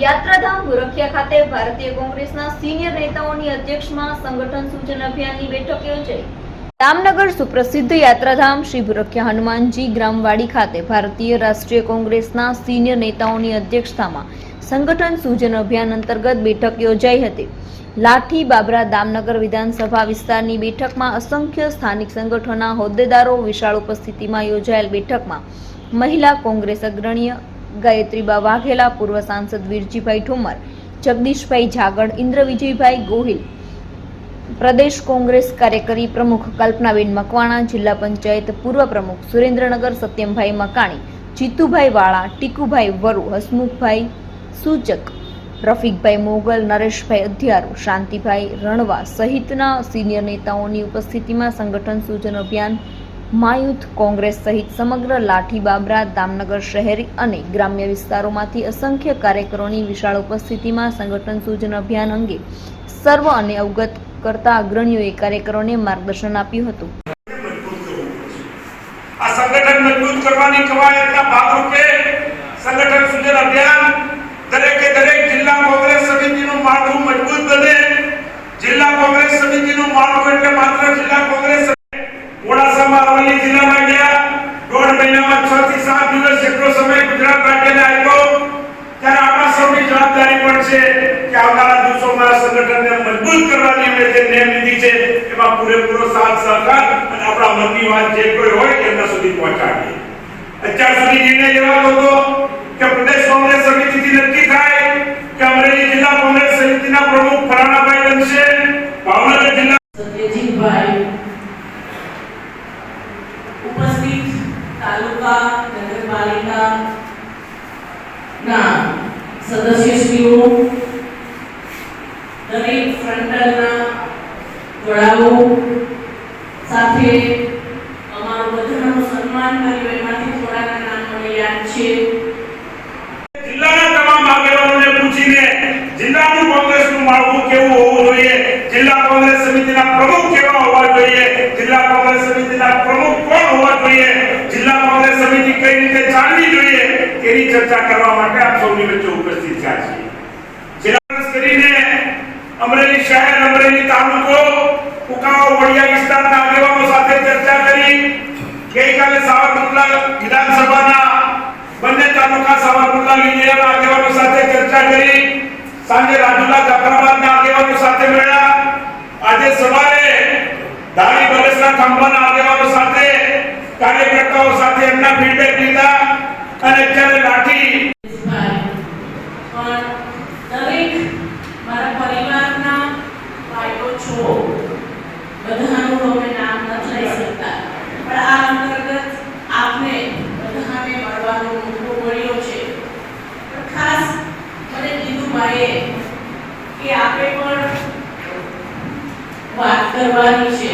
યાત્રાધામ ગોરખિયા ખાતે ભારતીય કોંગ્રેસના સિનિયર નેતાઓની અધ્યક્ષમાં સંગઠન સૂચન અભિયાનની બેઠક યોજાઈ. રામનગર સુપ્રસિદ્ધ યાત્રાધામ શ્રી ભુરખ્યા હનુમાનજી ગ્રામવાડી ખાતે ભારતીય રાષ્ટ્રીય કોંગ્રેસના સિનિયર નેતાઓની અધ્યક્ષતામાં સંગઠન સૂચન અભિયાન અંતર્ગત બેઠક યોજાઈ હતી. લાઠી બાબરા દામનગર વિધાનસભા વિસ્તારની બેઠકમાં અસંખ્ય સ્થાનિક સંગઠનોના હોદ્દેદારો વિશાળ ઉપસ્થિતિમાં યોજાયેલ બેઠકમાં મહિલા કોંગ્રેસ અગ્રણીય ગાયત્રીબા વાઘેલા, પૂર્વ સાંસદ વીરજીભાઈ ઠુમર, જગદીશભાઈ ઝાગડ ઇન્દ્ર વિજયભાઈ ગોહિલ, પ્રદેશ કોંગ્રેસ કાર્યકરી પ્રમુખ કલ્પનાબેન મકવાણા, જિલ્લા પંચાયત પૂર્વ પ્રમુખ સુરેન્દ્રનગર, સત્યમભાઈ મકાણી, જીતુભાઈ વાળા, ટીકુભાઈ વરુ, હસમુખભાઈ સૂચક, રફીકભાઈ મોગલ, નરેશભાઈ અધ્યારો, શાંતિભાઈ રણવા સહિતના સિનિયર નેતાઓની ઉપસ્થિતિમાં સંગઠન સૂચન અભિયાન માયુથ કોંગ્રેસ સહિત સમગ્ર લાઠી બાબરા દામનગર શહેરી અને ગ્રામ્ય વિસ્તારોમાંથી અસંખ્ય કાર્યકરોની વિશાળ ઉપસ્થિતિમાં સંગઠન સૂચન અભિયાન અંગે સર્વ અને અવગત કરતા અગ્રણીઓએ કાર્યકરોને માર્ગદર્શન આપ્યું હતું. આ સંગઠન મજબૂત કરવાની કવાયતના ભાગરૂપે સંગઠન સૂચન અભિયાન દરેકે દરેક જિલ્લા કોંગ્રેસ સમિતિનું માળખું મજબૂત બને જિલ્લા કોંગ્રેસ સમિતિનું માળખું એટલે માત્ર જિલ્લા કોંગ્રેસ છે એમાં પૂરેપૂરો સાથ, સહકાર અને આપણા મનની જે કોઈ હોય એમના સુધી પહોંચાડીએ. અત્યાર સુધી નિર્ણય હતો કે પ્રદેશ કોંગ્રેસ સમિતિથી નક્કી થાય કે અમરેલી જિલ્લા પ્રમુખ ફરાણાભાઈ બનશે ભાવનગર જિલ્લા સત્યજીતભાઈ ઉપસ્થિત તાલુકા નગરપાલિકા ના, સદસ્યશ્રીઓ, દરેક ફ્રન્ટલના વડાઓ સાથે અમારું બધાનું સન્માન કર્યું. એમાંથી થોડાના નામ યાદ છે. જિલ્લાના તમામ આગેવાનોને પૂછીને જિલ્લાનું કોંગ્રેસનું માળખું કેવું હોવું જોઈએ? જિલ્લા કોંગ્રેસ સમિતિના પ્રમુખ કેવા હોવા જોઈએ? જિલ્લા કોંગ્રેસ સમિતિના પ્રમુખ કોણ હોવા સમિતિ કઈ રીતે ચાલવી જોઈએ તેની ચર્ચા કરવા માટે આપ સૌની વચ્ચે ઉપસ્થિત થયા છીએ. અમરેલી શહેર, અમરેલી તાલુકો કુકાઓ વડિયા વિસ્તારના આગેવાનો સાથે ચર્ચા કરી. ગઈકાલે સાવરકુંડલા વિધાનસભાના બંને તાલુકા સાવરકુંડલા લીલીયાના આગેવાનો સાથે ચર્ચા કરી. સાંજે રાજુલા જાફરાબાદના આગેવાનો સાથે મળ્યા. કાર્યકર્તાઓ સાથે એમના ફીડબેક લીધા અને અત્યારે લાઠી દરેક મારા પરિવારના ભાઈઓ બધાનું અમે નામ લઈ શકતા. પણ આ અંતર્ગત આપને બધાને મળવાનો મોકો મળ્યો છે. પણ ખાસ મને કીધું ભાઈએ કે આપે પણ વાત કરવાની છે